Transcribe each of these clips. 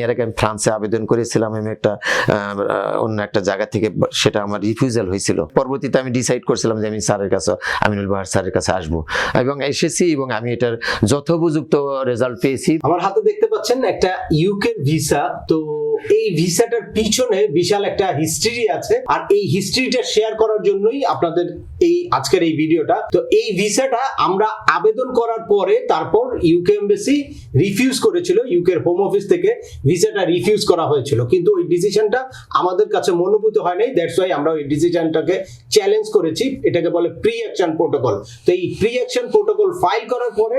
এর আগে আমি ফ্রান্সে আবেদন করেছিলাম, আমি একটা অন্য একটা জায়গা থেকে, সেটা আমার রিফিউজাল হয়েছিল। পরবর্তীতে আমি ডিসাইড করছিলাম যে আমি স্যারের কাছে, আমিনুল বাহার স্যারের কাছে আসব। এবং এসেছি এবং আমি এটার যথোপযুক্ত রেজাল্ট পেয়েছি। আমার হাতে দেখতে পাচ্ছেন একটা ইউকে ভিসা তো এই ভিসাটার পিছনে বিশাল একটা হিস্ট্রি আছে। আর এই হিস্ট্রিটা শেয়ার করার জন্যই আপনাদের এই আজকের এই ভিডিওটা। তো এই ভিসাটা আমরা আবেদন করার পরে তারপর ইউকে এমবেসি রিফিউজ করেছিল। ইউকের হোম অফিস থেকে ভিসাটা রিফিউজ করা হয়েছিল। কিন্তু ওই ডিসিশনটা আমাদের কাছে মনোভূত হয় নাই। দ্যাটস ওয়াই আমরা ওই ডিসিশনটাকে চ্যালেঞ্জ করেছি। এটাকে বলে প্রি অ্যাকশন প্রোটোকল তো এই প্রি অ্যাকশন প্রোটোকল ফাইল করার পরে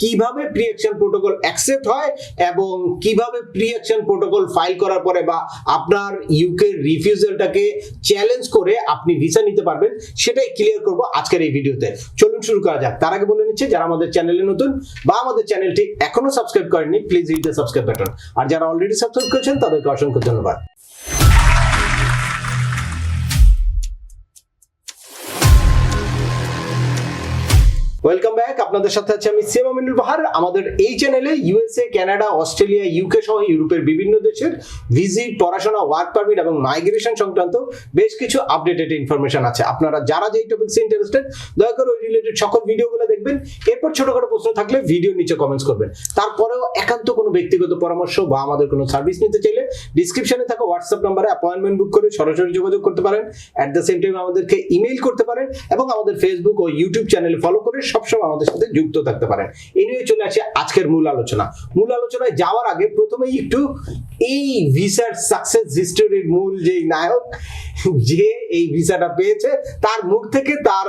কীভাবে প্রি অ্যাকশন প্রোটোকল অ্যাকসেপ্ট হয় এবং কীভাবে প্রি অ্যাকশন প্রোটোকল ফাইল করার পরে বা আপনার ইউকে রিফিউজালটাকে চ্যালেঞ্জ করে আপনি ভিসা নিতে পারবেন, সেটাই ক্লিয়ার করব আজকের এই ভিডিওতে। চলুন শুরু করা যাক। তার আগে বলে নিচ্ছে, যারা আমাদের চ্যানেলে নতুন বা আমাদের চ্যানেলটি এখনও সাবস্ক্রাইব করেননি please hit the subscribe button আর যারা অলরেডি সাবস্ক্রাইব করেছেন, তাদেরকে অসংখ্য ধন্যবাদ। ওয়েলকাম ব্যাক আপনাদের সাথে আছে আমি সেবা মিনুল বাহার আমাদের এই চ্যানেলে ইউএসএ কানাডা অস্ট্রেলিয়া ইউকে সহ ইউরোপের বিভিন্ন দেশের ভিজিট পড়াশোনা ওয়ার্ক পারমিট এবং মাইগ্রেশন সংক্রান্ত বেশ কিছু আপডেটেড ইনফরমেশন আছে। আপনারা যারা যেই টপিক্সে ইন্টারেস্টেড দয়া করে ওই রিলেটেড সকল ভিডিওগুলো দেখবেন। এরপর ছোটখাটো প্রশ্ন থাকলে ভিডিও নিচে কমেন্টস করবেন। তারপরেও একান্ত কোনো ব্যক্তিগত পরামর্শ বা আমাদের কোনো সার্ভিস নিতে চাইলে ডিসক্রিপশনে থাকা হোয়াটসঅ্যাপ নাম্বারে অ্যাপয়েন্টমেন্ট বুক করে সরাসরি যোগাযোগ করতে পারেন। অ্যাট দ্য সেম টাইম আমাদেরকে ইমেল করতে পারেন এবং আমাদের ফেসবুক ও ইউটিউব চ্যানেল ফলো করে সবসময় আমাদের সাথে যুক্ত থাকতে পারেন। এ নিয়ে চলে আসে আজকের মূল আলোচনা। মূল আলোচনায় যাওয়ার আগে প্রথমেই একটু এই ভিসার সাকসেস হিস্টোরির মূল যেই নায়ক, যে এই ভিসাটা পেয়েছে, তার মুখ থেকে তার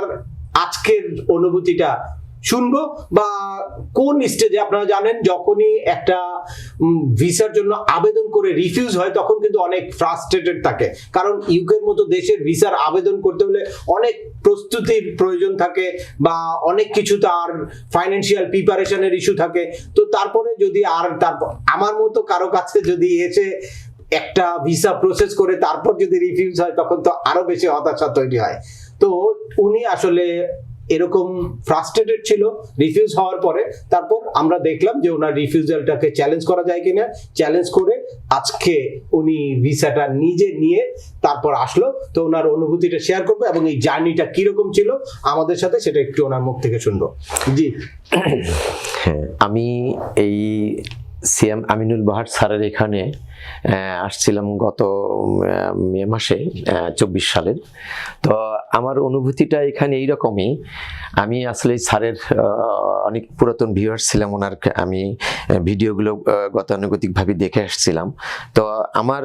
আজকের অনুভূতিটা শুনব বা কোন স্টেজে আপনারা জানেন, যখনই একটা ভিসার জন্য আবেদন করে রিফিউজ হয়, তখন কিন্তু অনেক ফ্রাস্ট্রেটেড থাকে। কারণ ইউকের মতো দেশের ভিসার আবেদন করতে হলে অনেক প্রস্তুতির প্রয়োজন থাকে বা অনেক কিছু তার ফাইন্যান্সিয়াল প্রিপারেশনের ইস্যু থাকে। তো তারপরে যদি আর তারপর আমার মতো কারও কাছে যদি এসে একটা ভিসা প্রসেস করে তারপর যদি রিফিউজ হয়, তখন তো আরও বেশি হতাশা তৈরি হয়। তো উনি আসলে এরকম ফ্রাস্ট্রেটেড ছিল রিফিউজ হওয়ার পরে তারপর আমরা দেখলাম যে ওনার রিফিউজালটাকে চ্যালেঞ্জ করা যায় কিনা। চ্যালেঞ্জ করে আজকে উনি ভিসাটা নিজে নিয়ে তারপর আসলো। তো ওনার অনুভূতিটা শেয়ার করব এবং এই জার্নিটা কীরকম ছিল আমাদের সাথে সেটা একটু ওনার মুখ থেকে শুনব। জি। হ্যাঁ আমি এই সিএম আমিনুল বাহার স্যারের এখানে আসছিলাম গত মে মাসে চব্বিশ সালের। তো আমার অনুভূতিটা এখানে এইরকমই। আমি আসলে স্যারের অনেক পুরাতন ভিউয়ার্স ছিলাম, ওনার আমি ভিডিওগুলো গতানুগতিকভাবে দেখে আসছিলাম। তো আমার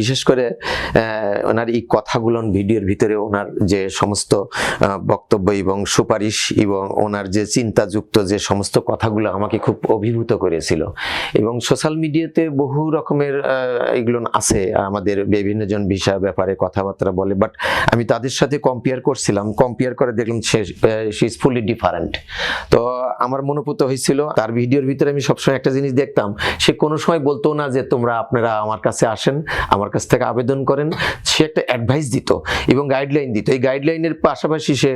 বিশেষ করে ওনার এই কথাগুলো ভিডিওর ভিতরে ওনার যে সমস্ত বক্তব্য এবং সুপারিশ এবং ওনার যে চিন্তাযুক্ত যে সমস্ত কথাগুলো আমাকে খুব অভিভূত করেছিল। এবং সোশ্যাল মিডিয়াতে বহু রকমের এগুলো আছে, আমাদের বিভিন্নজন বিষয় ব্যাপারে কথাবার্তা বলে বাট আমি তাদের সাথে কম্পেয়ার করছিলাম কম্পেয়ার করে দেখলাম সে ইজ ফুলি ডিফারেন্ট তো আমার মনোভূত হয়েছিল, তার ভিডিওর ভিতরে আমি সবসময় একটা জিনিস দেখতাম, সে কোনো সময় বলতো না যে তোমরা আপনারা আমার কাছে আসেন, আমার কাছ থেকে আবেদন করেন। সে একটা অ্যাডভাইস দিত এবং গাইডলাইন দিত। এই গাইডলাইনের পাশাপাশি সে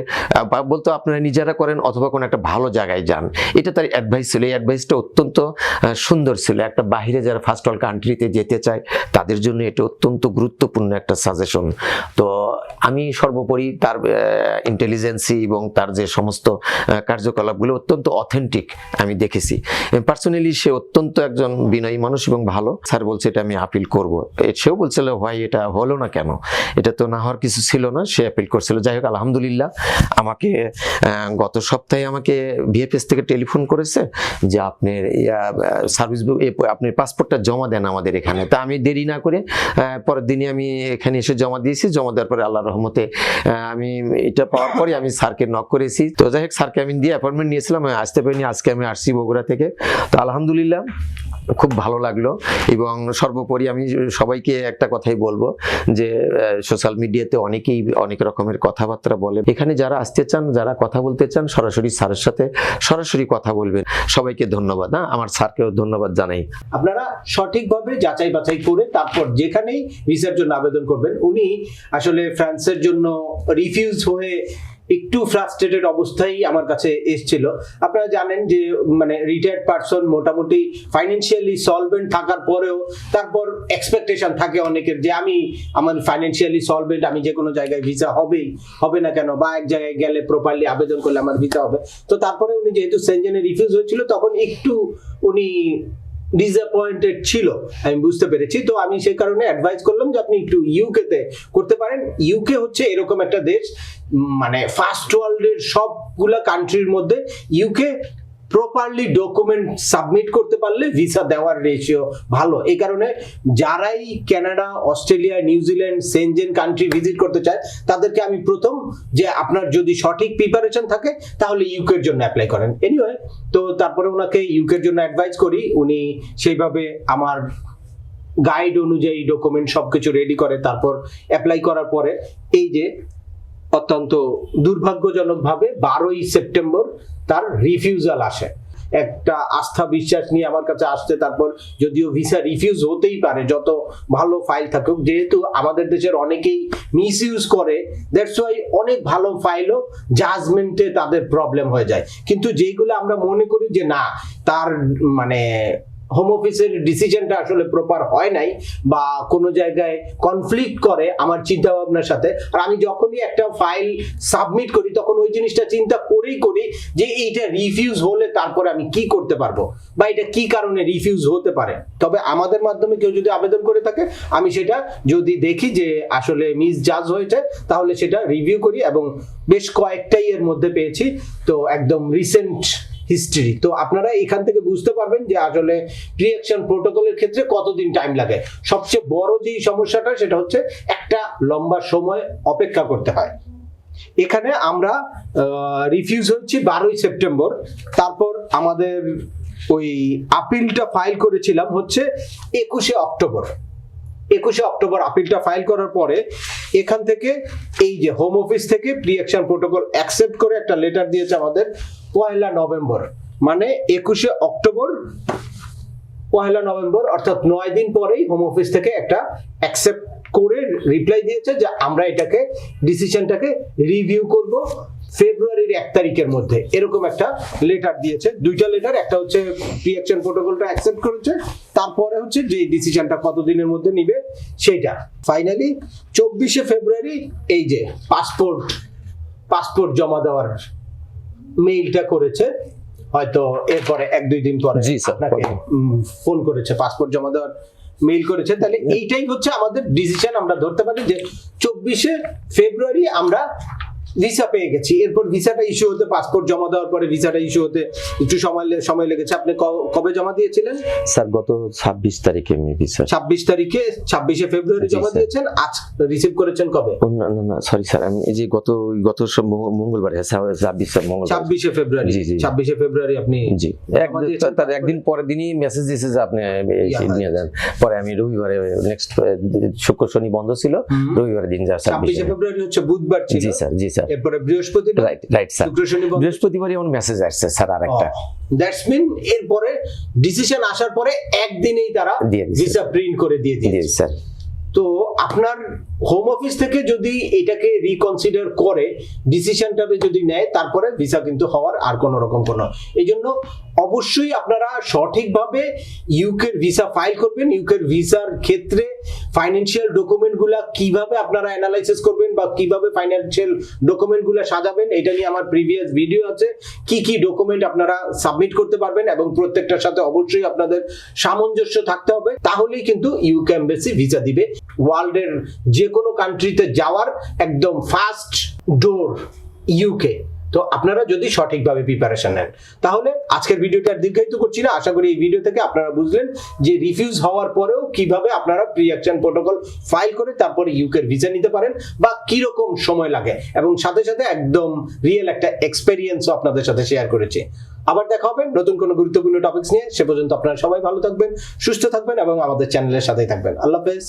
বলতো আপনারা নিজেরা করেন অথবা কোনো একটা ভালো জায়গায় যান। এটা তার অ্যাডভাইস ছিল। এই অ্যাডভাইসটা অত্যন্ত সুন্দর ছিল। একটা বাহিরে যারা ফার্স্ট অল কান্ট্রিতে যেতে চায়, তাদের জন্য এটা অত্যন্ত গুরুত্বপূর্ণ একটা সাজেশন তো আমি সর্বোপরি তার ইন্টেলিজেন্সি এবং তার যে সমস্ত কার্যকলাপগুলো অত্যন্ত অথেন্টিক আমি দেখেছি। পার্সোনালি সে অত্যন্ত একজন বিনয়ী মানুষ এবং ভালো। স্যার বলছে, এটা আমি আপিল করব। সেও বলছিল, ভাই, এটা হলো না কেন? এটা তো না হওয়ার কিছু ছিল না। সে অ্যাপিল করছিল। যাই হোক, আলহামদুলিল্লাহ, আমাকে গত সপ্তাহে আমাকে ভিএফএস থেকে টেলিফোন করেছে যে আপনার সার্ভিস বুক আপনার পাসপোর্টটা জমা দেন আমাদের এখানে। তা আমি দেরি না করে পরের দিনই আমি এখানে এসে জমা দিয়েছি। জমা দেওয়ার পরে আল্লাহ রহমতে আমি এটা পাওয়ার পরে আমি স্যারকে নক করেছি। তো যাই হোক, স্যারকে আমি দিয়ে অ্যাপয়েন্টমেন্ট নিয়েছিলাম আসতে পারিনি, আজকে আমি আসছি বগুড়া থেকে। তো আলহামদুলিল্লাহ। খুব ভালো লাগল এবং সর্বোপরি আমি সবাইকে একটা কথাই বলব যে সোশ্যাল মিডিয়াতে অনেকেই অনেক রকমের কথাবার্তা বলে। এখানে যারা আসতে চান, যারা কথা বলতে চান, সরাসরি স্যারের সাথে সরাসরি কথা বলবেন। সবাইকে ধন্যবাদ হ্যাঁ? আমার স্যারকেও ধন্যবাদ জানাই। আপনারা সঠিকভাবে যাচাই বাছাই করে তারপর যেখানেই ভিসার জন্য আবেদন করবেন, উনি আসলে ফ্রান্সের জন্য রিফিউজ হয়ে একটু ফ্রাস্ট্রেটেড অবস্থায় আমার কাছে এসেছিল। আপনারা জানেন যে মানে রিটায়ার্ড পারসন মোটামুটি ফাইন্যান্সিয়ালি সলভেন্ট থাকার পরেও তারপর এক্সপেকটেশন থাকে অনেকের যে, আমি আমার ফাইন্যান্সিয়ালি সলভেন্ট আমি যে কোনো জায়গায় ভিসা হবেই, হবে না কেন? বা এক জায়গায় গেলে প্রপারলি আবেদন করলে আমার ভিসা হবে। তো তারপরে উনি যেহেতু সেনজেনে রিফিউজ হয়েছিল, তখন একটু উনি ডিসঅ্যাপয়েন্টেড ছিল, আমি বুঝতে পেরেছি। তো আমি সেই কারণে অ্যাডভাইস করলাম যে আপনি একটু ইউকে তে করতে পারেন। ইউকে হচ্ছে এরকম একটা দেশ মানে ফার্স্ট ওয়ার্ল্ডের সবগুলা কান্ট্রির মধ্যে ইউকে প্রপারলি ডকুমেন্ট সাবমিট করতে পারলে ভিসা দেওয়ার রেশিও ভালো। এই কারণে যারাই Canada Australia New Zealand Schengen country visit করতে চায়, তাদেরকে আমি প্রথম যে আপনার যদি সঠিক প্রিপারেশন থাকে, তাহলে ইউকের জন্য অ্যাপ্লাই করেন। এনিওয়ে তো তারপরে ওনাকে ইউকের জন্য অ্যাডভাইস করি। উনি সেইভাবে আমার গাইড অনুযায়ী ডকুমেন্ট সবকিছু রেডি করে, তারপর অ্যাপ্লাই করার পরে এই যে অত্যন্ত দুর্ভাগ্যজনকভাবে বারোই সেপ্টেম্বর তার রিফিউজাল আসে। একটা আস্থা বিশ্বাস নিয়ে আমার কাছে আসছে, তারপর যদিও ভিসা রিফিউজ হতেই পারে, যত ভালো ফাইল থাকুক, যেহেতু আমাদের দেশের অনেকেই মিস ইউজ করে দ্যাটস ওয়াই অনেক ভালো ফাইলও জাজমেন্টে তাদের প্রবলেম হয়ে যায়। কিন্তু যেইগুলো আমরা মনে করি যে না, তার মানে হোম অফিসের ডিসিশনটা আসলে প্রপার হয় নাই বা কোনো জায়গায় কনফ্লিক্ট করে আমার চিন্তা ভাবনার সাথে। আর আমি যখনই একটা ফাইল সাবমিট করি, তখন ওই জিনিসটা চিন্তা করেই করি যে এইটা রিফিউজ হলে তারপরে আমি কি করতে পারব? বা এটা কি কারণে রিফিউজ হতে পারে? তবে আমাদের মাধ্যমে কেউ যদি আবেদন করে থাকে, আমি সেটা যদি দেখি যে আসলে মিস জাজ হয়েছে, তাহলে সেটা রিভিউ করি এবং বেশ কয়েকটাই এর মধ্যে পেয়েছি। তো একদম রিসেন্ট হিস্ট্রি তো আপনারা এখান থেকে বুঝতে পারবেন যে আসলে প্রিয়েকশন প্রোটোকলের ক্ষেত্রে কতদিন টাইম লাগে। সবচেয়ে বড় যেই সমস্যাটা, সেটা হচ্ছে একটা লম্বা সময় অপেক্ষা করতে হয়। এখানে আমরা রিফিউজ হচ্ছি বারোই সেপ্টেম্বর। তারপর আমাদের ওই আপিলটা ফাইল করেছিলাম হচ্ছে একুশে অক্টোবর। একুশে অক্টোবর আপিলটা ফাইল করার পরে এখান থেকে এই যে হোম অফিস থেকে প্রিয়েকশন প্রোটোকল অ্যাকসেপ্ট করে একটা লেটার দিয়েছে আমাদের পয়লা নভেম্বর। মানে একুশে অক্টোবর পয়লা নভেম্বর, অর্থাৎ নয় দিন পরেই হোম অফিস থেকে একটা অ্যাকসেপ্ট করে রিপ্লাই দিয়েছে যে আমরা এটাকে ডিসিশনটাকে রিভিউ করব ফেব্রুয়ারির এক তারিখের মধ্যে। এরকম একটা লেটার দিয়েছে। দুইটা লেটার একটা হচ্ছে প্রিয়াকশন প্রোটোকলটা অ্যাকসেপ্ট করেছে, তারপরে হচ্ছে যে ডিসিশনটা কতদিনের মধ্যে নিবে, সেইটা। ফাইনালি চব্বিশে ফেব্রুয়ারি এই যে পাসপোর্ট পাসপোর্ট জমা দেওয়ার মেইলটা করেছে হয়তো এরপরে এক দুই দিন পরে আপনাকে ফোন করেছে পাসপোর্ট জমা দেওয়ার মেইল করেছে। তাহলে এইটাই হচ্ছে আমাদের ডিসিশন আমরা ধরতে পারি যে চব্বিশে ফেব্রুয়ারি আমরা ভিসা পেয়ে গেছি। এরপর ভিসাটা ইস্যু হতে পাসপোর্ট জমা দেওয়ার পরে ভিসাটা ইস্যু হতে একটু সময় সময় লেগেছে। আপনি কবে জমা দিয়েছিলেন? স্যার গত ছাব্বিশ তারিখে মেবি স্যার ছাব্বিশ তারিখে ছাব্বিশে ফেব্রুয়ারি জমা দিয়েছেন। আজ রিসিভ করেছেন কবে? না না না সরি স্যার আমি এই যে গত গত মঙ্গলবার ছাব্বিশ স্যার মঙ্গলবার। ছাব্বিশে ফেব্রুয়ারি। জি, জি। ছাব্বিশে ফেব্রুয়ারি আপনি জি। তার একদিন পরের দিনই মেসেজ দিয়েছে যে আপনি নিয়ে যান। পরে আমি রবিবারে নেক্সট শুক্র শনি বন্ধ ছিল। হুম। রবিবারের দিন যা ছাব্বিশে ছাব্বিশে ফেব্রুয়ারি হচ্ছে বুধবার ছিল। জি স্যার জি স্যার। এরপরে বৃহস্পতিবার রাইট রাইট স্যার শুক্র শনি বৃহস্পতিবারই আমার মেসেজ আসছে স্যার আরেকটা। দ্যাটস মিন এরপরে ডিসিশন আসার পরে একদিনেই তারা ভিসা প্রিন্ট করে দিয়ে দিয়েছে। স্যার তো আপনার হোম অফিস থেকে যদি এটাকে রিকনসিডার করে ডিসিশনটাকে যদি নেয় তারপরে ভিসা কিন্তু হওয়ার আর কোনো রকম কোনো এই জন্য অবশ্যই আপনারা সঠিকভাবে ইউকের ভিসা ফাইল করবেন। ইউকের ভিসার ক্ষেত্রে ফাইন্যান্সিয়াল ডকুমেন্টগুলা কীভাবে আপনারা অ্যানালাইসিস করবেন বা কীভাবে ফাইন্যান্সিয়াল ডকুমেন্টগুলো সাজাবেন, এটা নিয়ে আমার প্রিভিয়াস ভিডিও আছে। কি কি ডকুমেন্ট আপনারা সাবমিট করতে পারবেন এবং প্রত্যেকটার সাথে অবশ্যই আপনাদের সামঞ্জস্য থাকতে হবে, তাহলেই কিন্তু ইউকে এমবেসি ভিসা দিবে। ওয়ার্ল্ডের যে কোনো কান্ট্রিতে যাওয়ার একদম ফার্স্ট ডোর ইউকে তো আপনারা যদি সঠিকভাবে প্রিপারেশন নেন, তাহলে আজকের ভিডিওটা আর দীর্ঘায়িত করছি না। আশা করি এই ভিডিও থেকে আপনারা বুঝলেন যে রিফিউজ হওয়ার পরেও কীভাবে আপনারা প্রি অ্যাকশন প্রোটোকল ফাইল করে তারপরে ইউকের ভিসা নিতে পারেন বা কীরকম সময় লাগে। এবং সাথে সাথে একদম রিয়েল একটা এক্সপেরিয়েন্সও আপনাদের সাথে শেয়ার করেছি। আবার দেখা হবে নতুন কোনো গুরুত্বপূর্ণ টপিকস নিয়ে। সে পর্যন্ত আপনারা সবাই ভালো থাকবেন, সুস্থ থাকবেন এবং আমাদের চ্যানেলের সাথেই থাকবেন। আল্লাহ হাফেজ।